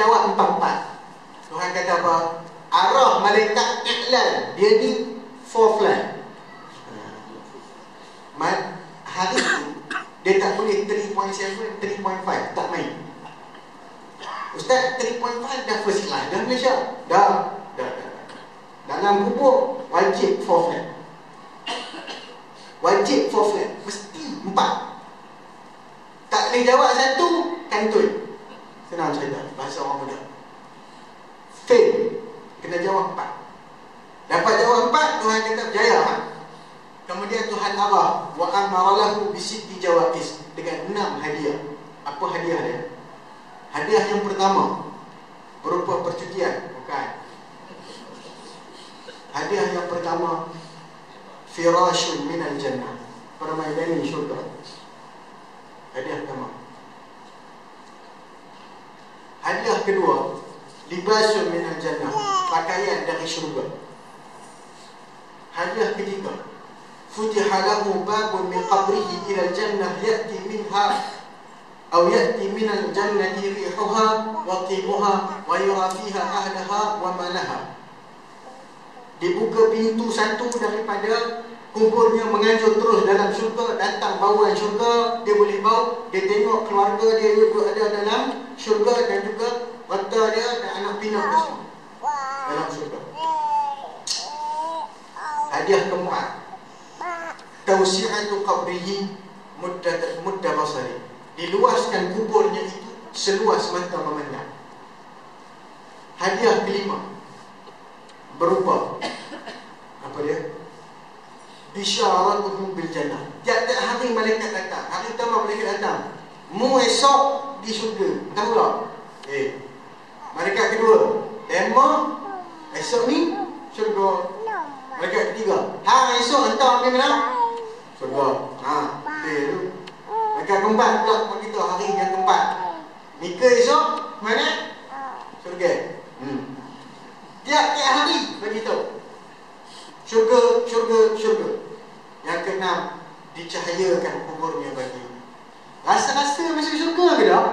jawab empat-empat. Tuhan kata apa? Arah malaikat iklan. Dia ni fourth line. Man, hari tu dia tak boleh 3.7, 3.5 tak main. Ustaz 3.5 dah first line dah Malaysia. Dah, dah, dah. Dalam kubur wajib fourth line. Wajib fourth line. Mesti empat. Tak boleh jawab satu, kantoi. Senang cerita. Bahasa orang muda. Fail Kena jawab empat. Dapat jawab empat Tuhan kata berjaya ha? Kemudian Tuhan arah Wa amaralahu bisiti jawabis Dengan enam hadiah. Apa hadiah dia? Hadiah yang pertama. Berupa percutian Bukan. Hadiah yang pertama. Firashun minal jannah. Permainan syurga. Hadiah pertama Hadiah kedua, libasun min al-jannah, pakaian dari syurga. Hadiah ketiga, futiha lahu babun min qabrihi ila al-jannah ya'ti minha atau ya'ti min al-jannati rihuha wa tibuha wa yura fiha wa malaha. Dibuka pintu satu daripada kuburnya menganjur terus dalam syurga datang bauan syurga dia boleh bau dia tengok keluarga dia juga ada dalam syurga dan juga mata dia dan anak pinak dia semua dalam syurga hadiah keempat tausi'atu qabrihi mudda mudda basari diluaskan kuburnya itu seluas mata memandang hadiah kelima berupa apa dia bisyaratuhu bil jannah. Tiap-tiap hari malaikat datang. Hari pertama malaikat datang. Mu esok di syurga. Tahu tak? Eh. Malaikat kedua. Demo esok ni syurga. Pergi mana? Syurga. Ha. Eh tu. Malaikat keempat pula begitu hari yang keempat. Nikah esok mana? Syurga. Hmm. Tiap-tiap hari begitu. Syurga, syurga, syurga. Yang keenam, dicahayakan kuburnya bagi. Rasa-rasa masuk syurga ke tak?